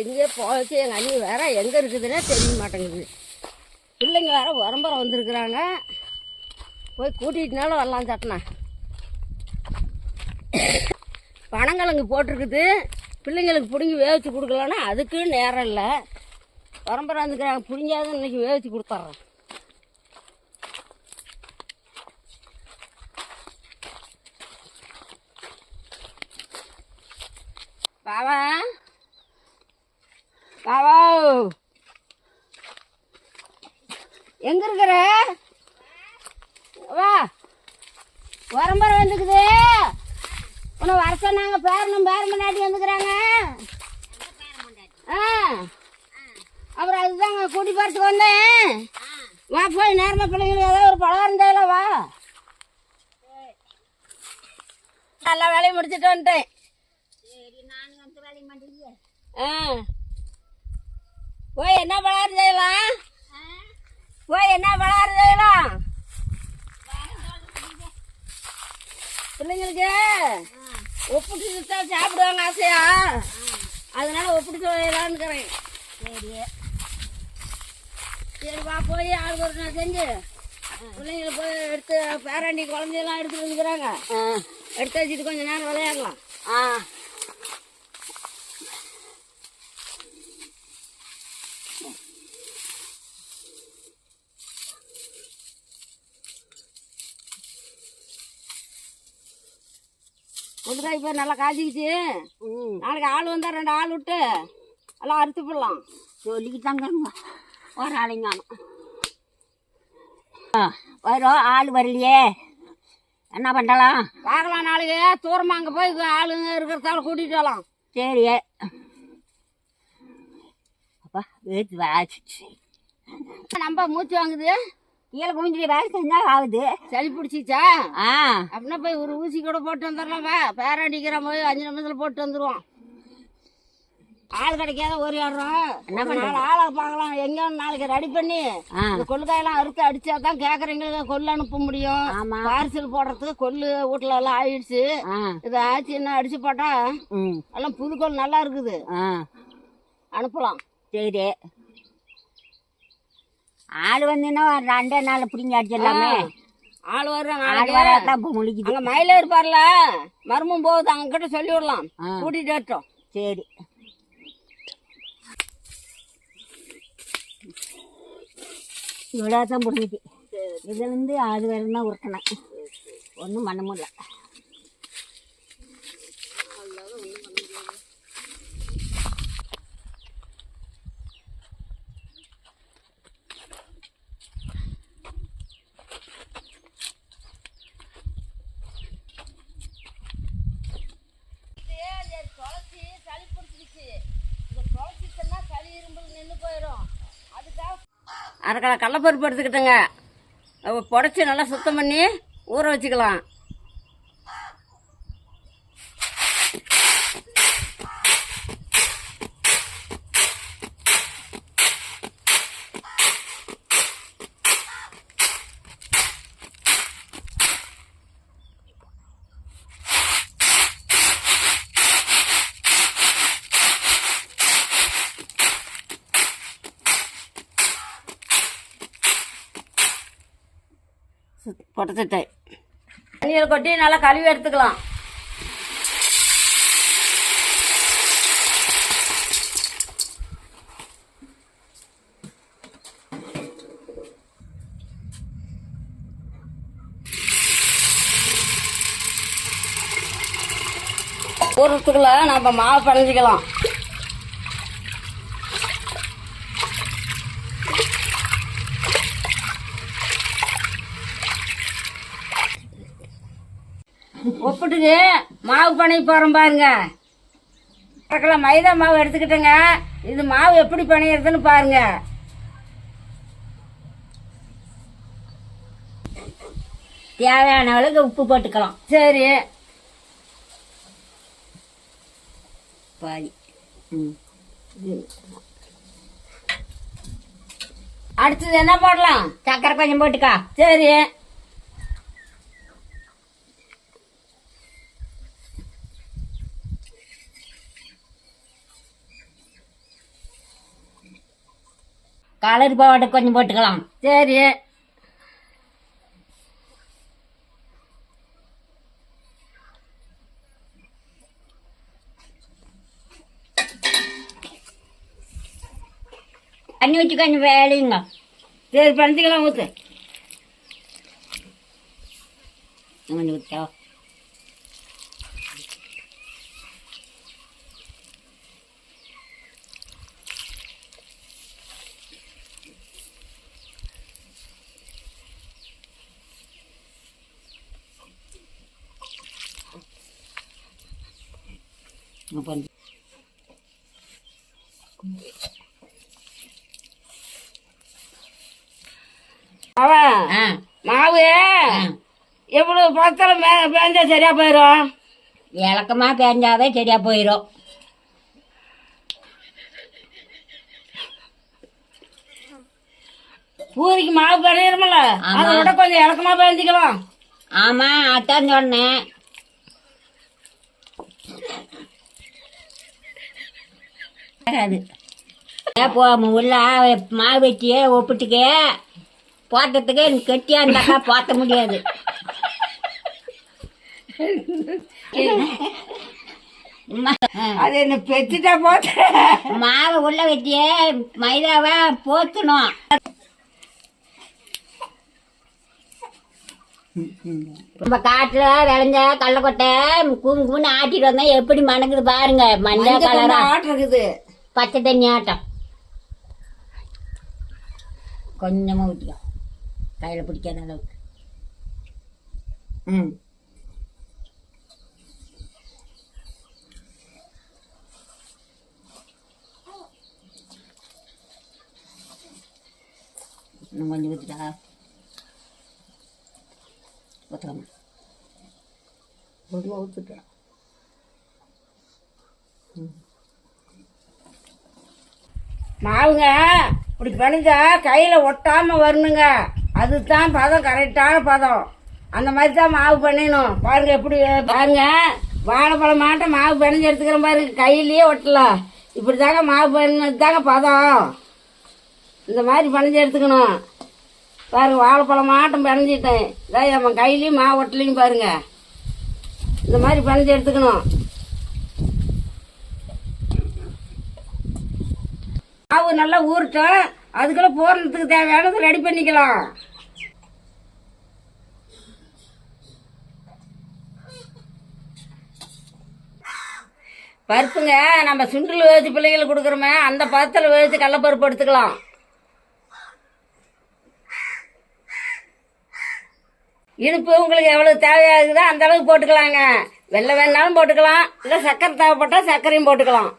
எங்கே போச்சு? எங்கள் அண்ணி வேற எங்கே இருக்குதுன்னே தெரிய மாட்டேங்குது. பிள்ளைங்க வேற உரம்பரம் வந்திருக்குறாங்க. போய் கூட்டிகிட்டுனாலும் வரலாம் சட்டனா. பனங்கிழங்கு போட்டிருக்குது. பிள்ளைங்களுக்கு பிடுங்கி வேவிச்சு கொடுக்கலன்னா அதுக்கு நேரம் இல்லை. உரம்பரம் வந்துக்கிறாங்க பிடிங்காத இன்னைக்கு வேவிச்சு கொடுத்துட்றேன் பாவா பாவா எங்க இருக்கிற வா உரம்பரம் வந்துக்குது உன்னை வர சொன்னாங்க பேரனும் பேரன் முன்னாடி வந்துக்கிறாங்க. ஆ. அப்புறம் அதுதாங்க கூட்டி போகிறதுக்கு வந்தேன். வா போய் நேரமாக பிள்ளைங்களுக்கு ஏதாவது ஒரு பழம் இருந்தால வா. நல்லா வேலையை முடிச்சிட்டு வந்துட்டேன். ஆ. போய் என்ன பலகாரம் செய்யலாம் போய் என்ன பலகாரம் செய்யலாம் பிள்ளைங்களுக்கு? ஒப்பிட்டு சுத்தா சாப்பிடுவாங்க ஆசையா? அதனால ஒப்பிட்டு செய்யலான்னுக்கிறேன் சரி. சரி வா போய் ஆளுக்கு ஒரு நாள் செஞ்சு பிள்ளைங்களுக்கு போய் எடுத்து பேராண்டி குழந்தையெல்லாம் எடுத்துட்டு வந்துக்கிறாங்க எடுத்து வச்சுட்டு கொஞ்ச நேரம் விளையாடலாம். ஆ. முதுகாய் இப்போ நல்லா காய்ச்சிக்கிச்சு நாளைக்கு ஆள் வந்தா ரெண்டு ஆள் விட்டு எல்லாம் அறுத்து போடலாம். சொல்லிக்கிட்டாங்க ஒரு ஆளுங்க வரும் ஆள் வரலையே. என்ன பண்ணலாம் பார்க்கலாம் நாளைக்கு தூரமாக அங்கே போய் ஆளுங்க இருக்கிறதால கூட்டிகிட்டு வரலாம். சரி. அப்பா வேத்து வாசிச்சு நம்ம மூச்சு வாங்குது. கீழே குமிஞ்சிட்டு வேலை செஞ்சா ஆகுது. சளி பிடிச்சிச்சா? ஆ. அப்படின்னா போய் ஒரு ஊசி கூட போட்டு வந்துடலாம் வா. பேரடிக்கிற போய் அஞ்சு நிமிஷத்தில் போட்டு வந்துடுவோம் ஆள் கிடைக்காத ஒரு என்ன ஒரு நாலு ஆளை பார்க்கலாம். எங்கேயோ நாளைக்கு ரெடி பண்ணி இந்த கொள்ளுக்காயெல்லாம் அறுத்து அடிச்சா தான் கொள்ளு அனுப்ப முடியும். பார்சல் போடுறதுக்கு கொள்ளு வீட்டுல எல்லாம் ஆயிடுச்சு. இதை ஆச்சு என்ன அடிச்சு போட்டா எல்லாம் புது கொள் நல்லா இருக்குது. அனுப்பலாம். சரி. ஆள் வந்தீங்கன்னா ஒரு ரெண்டே நாள் பிடிங்க அடிச்சிடலாமே. ஆள் வர்றாங்க ஆள் வராதான் இப்போ முழிக்குது? அங்க மயில இருப்பார்ல. மர்மம் போகுது அவங்க கிட்ட சொல்லி விடலாம். கூட்டிட்டு வரட்டும். சரி. இவ்வளோ தான் முடிஞ்சுது இதுலேருந்து அது வரையும் தான் உருட்டினேன் ஒன்றும் பண்ண முடியல. அரை கடலப்பருப்பு எடுத்துக்கிட்டேங்க. புடச்சி நல்லா சுத்தம் பண்ணி ஊற வச்சுக்கலாம். புடச்சிட்டேன் தண்ணியில் கொட்டி நல்லா கழுவி எடுத்துக்கலாம். ஊறத்துக்குள்ள நம்ம மாவு பிணைஞ்சிக்கலாம். ஒப்பிட்டுக்கு மாவு பனை போகிறோம் பாருங்க. அரை மைதா மாவு எடுத்துக்கிட்டேங்க. இது மாவு எப்படி பிணையிறதுன்னு பாருங்க. தேவையான அளவுக்கு உப்பு போட்டுக்கலாம். சரி. பாதி. அடுத்தது என்ன போடலாம்? சக்கரை கொஞ்சம் போட்டுக்கா. சரி. கலர் பாவாடை கொஞ்சம் போட்டுக்கலாம். சரி. தண்ணி வச்சு கொஞ்சம் வேலையுங்க சரி பண்ணிக்கலாம் ஊற்று கொஞ்சம் ஊற்றா ஆ. மாவு எவ்வளவு பத்தல மே பேஞ்சா சரியா போயிடும் இலக்கமா பேஞ்சாவே சரியா போயிடும் பூரிக்கு மாவு பிணையிறமில்ல. அதை விட கொஞ்சம் இலக்கமா பேஞ்சிக்கலாம். ஆமா அதான் சொன்னேன். போ உள்ள மாவு வச்சு ஒப்பிட்டுக்க போட்டதுக்கு எனக்கு கெட்டியா இருந்தாக்கா போத்த முடியாது. அது என்ன பெச்சுட்டா போட்டு. மாவை உள்ள வச்சு மைதாவை போத்தணும் நம்ம காட்டுல விளைஞ்ச கடலக்கொட்டை கூம்பு கூண்டு ஆட்டிட்டு வந்தா எப்படி மணக்குது பாருங்க. மஞ்சள் கலரா. ஆட்டு இருக்குது பச்சை தண்ணி ஆட்டம் கொஞ்சமா ஊற்றிக்கோ கையில பிடிக்காத அளவுக்கு ம் இன்னும் மாவுங்க இப்படி பிணைஞ்சா கையில் ஒட்டாமல் வரணுங்க. அதுதான் பதம் கரெக்டான பதம். அந்த மாதிரி தான் மாவு பண்ணணும் பாருங்க எப்படி பாருங்க. வாழைப்பழம் மாட்டம் மாவு பிணைஞ்சு எடுத்துக்கிறேன் பாருங்க கையிலேயே ஒட்டல. இப்படி தாங்க மாவு பண்ணது தாங்க பதம். இந்த மாதிரி பிணைஞ்சு எடுத்துக்கணும். பாருங்க வாழைப்பழம் மாட்டம் பிணைஞ்சிட்டேன். இதான் என் கையிலையும் மாவு ஒட்டலையும் பாருங்க. இந்த மாதிரி பிணைஞ்சு எடுத்துக்கணும். மாவு நல்லா ஊறட்டும் அதுக்குள்ள போடுறதுக்கு தேவையானது ரெடி பண்ணிக்கலாம். பருப்புங்க நம்ம சுண்டில் வேவிச்சு பிள்ளைகளுக்கு கொடுக்குறோமே அந்த பதத்தில் வேவிச்சு கடலப்பருப்பு எடுத்துக்கலாம். இனிப்பு உங்களுக்கு எவ்வளவு தேவையாகுதோ அந்த அளவுக்கு போட்டுக்கலாங்க. வெள்ளை வேணாலும் போட்டுக்கலாம் இல்லை சர்க்கரை தேவைப்பட்டால் சர்க்கரையும் போட்டுக்கலாம்.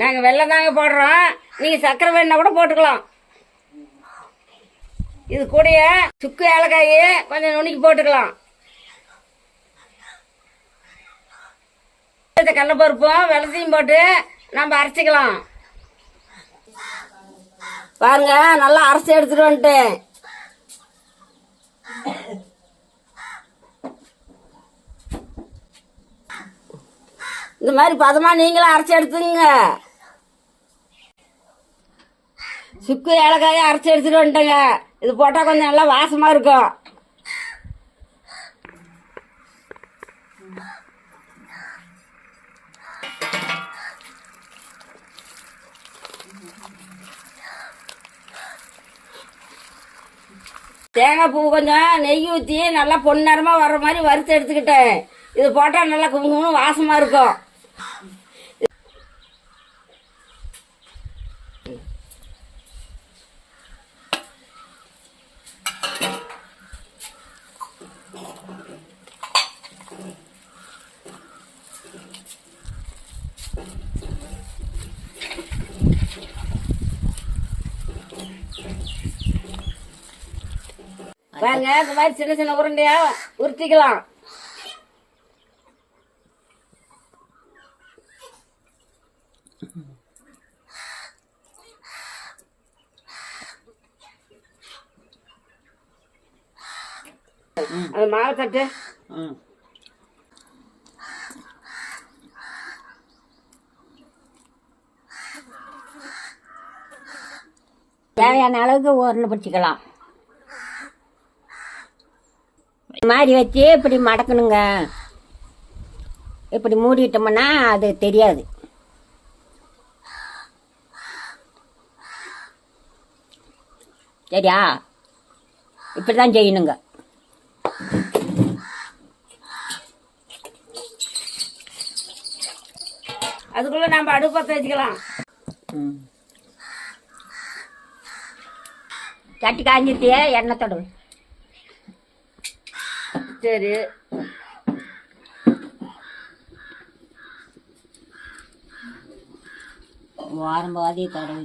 நாங்கள் வெள்ளை தாங்க போடுறோம். நீங்கள் சர்க்கரை வேணா கூட போட்டுக்கலாம். இது கூடயே சுக்கு ஏலக்காய் கொஞ்சம் நுணுக்கி போட்டுக்கலாம். இந்த கடலப்பருப்பும் வெள்ளத்தையும் போட்டு நம்ம அரைச்சிக்கலாம். பாருங்க நல்லா அரைச்சி எடுத்துட்டு வந்துட்டேன். இந்த மாதிரி பதமா நீங்களும் அரைச்சி எடுத்துங்க சுக்கு ஏலக்காயை அரைச்சி எடுத்துட்டு வந்துட்டேங்க. இது போட்டால் கொஞ்சம் நல்லா வாசமா இருக்கும். தேங்காய் பூ கொஞ்சம் நெய் ஊற்றி நல்லா பொன்னரமாக வர்ற மாதிரி வறுத்து எடுத்துக்கிட்டேன். இது போட்டால் நல்லா குங்குமம் வாசமாக இருக்கும். பாருங்க இந்த மாதிரி சின்ன சின்ன உருண்டையா உருட்டிக்கலாம். அது மாலை தட்டு தேவையான அளவுக்கு ஒன்று பிடிச்சிக்கலாம். மாதிரி வச்சு இப்படி மடக்கணுங்க. இப்படி மூடிட்டோம்னா அது தெரியாது. சரியா? இப்படி தான் செய்யணுங்க. அதுக்குள்ள நம்ம அடுப்பத்தை வச்சுக்கலாம் சட்டி காஞ்சிட்டு எண்ணெய் தொடவு சரி. வாரம் பாதி தொடவு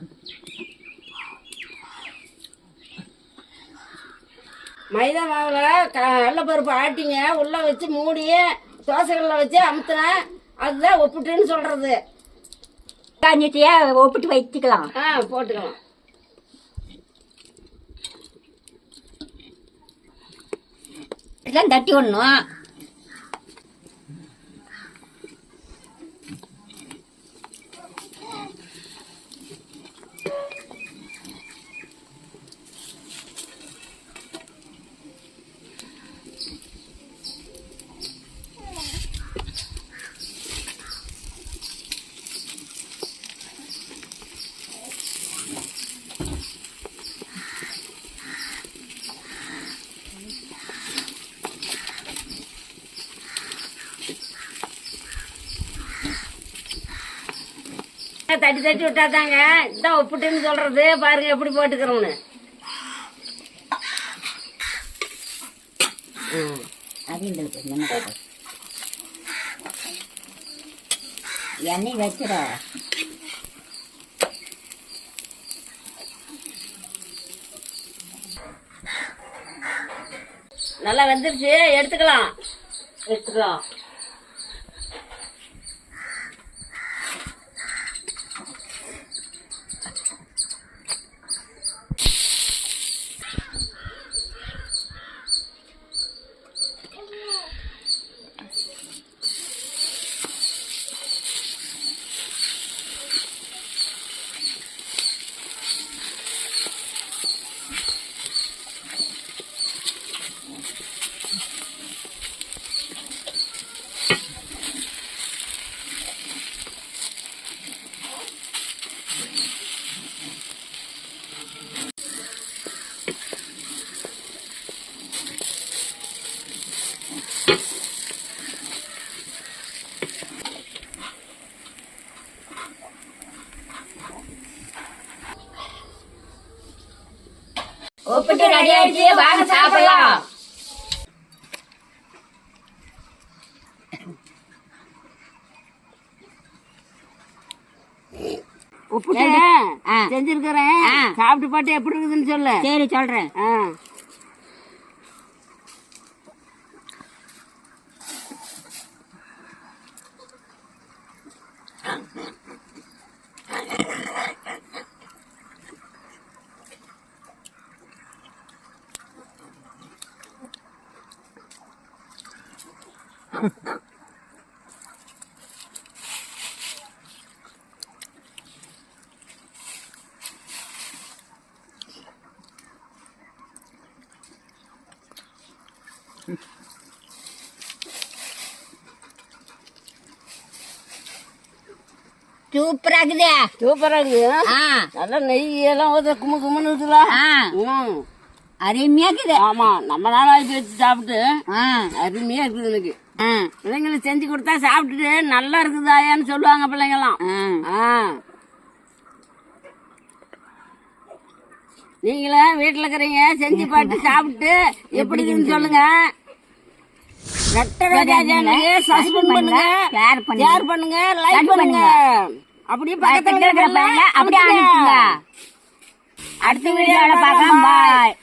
மைதா மாவில் கடலப்பருப்பு ஆட்டிங்க உள்ளே வச்சு மூடி தோசைகளில் வச்சு அமுத்துனேன் அதுதான் ஒப்புட்டுன்னு சொல்கிறது காஞ்சிட்டு ஒப்பிட்டு வச்சுக்கலாம் ஆ போட்டுக்கலாம். இதெல்லாம் தட்டி விடணும். தட்டி தட்டி விட்டாதாங்க. இதான் ஒப்புட்டுன்னு சொல்கிறது பாருங்க எப்படி போட்டுக்கிறோம்னு. எண்ணெய் வச்சிட. நல்லா வெந்துருச்சு எடுத்துக்கலாம். எடுத்துக்கலாம். ஒப்பிட்டு ரெடி ஆயிடுச்சு வாங்க சாப்பிடலாம். செஞ்சிருக்கிறேன். சாப்பிட்டு பாட்டு எப்படி இருக்குதுன்னு சொல்லு. சரி சொல்றேன் ஆ சூப்பரா இருக்குது சூப்பரா இருக்குது நல்லா நெய் எல்லாம் ஊத்த கும்மு கும்முன்னு இருக்குல்ல அருமையா இருக்குது ஆமா நம்ம நாளாகி வச்சு சாப்பிட்டு அருமையா இருக்குது எனக்கு. பிள்ளைங்களுக்கு செஞ்சு கொடுத்தா சாப்பிட்டுட்டு நல்லா இருக்குதாயான்னு சொல்லுவாங்க ஆ. நீங்களும் வீட்டில் இருக்கிறீங்க செஞ்சு பார்த்து சாப்பிட்டு எப்படி இருக்குன்னு சொல்லுங்க. ரெட்டை சப்ஸ்கிரைப் பண்ணுங்க. ஷேர் பண்ணுங்க லைக் பண்ணுங்க. அப்படியே பக்கத்துல இருக்கிற பையனை அப்படியே. அடுத்த வீடியோல பார்க்கலாம். பாய்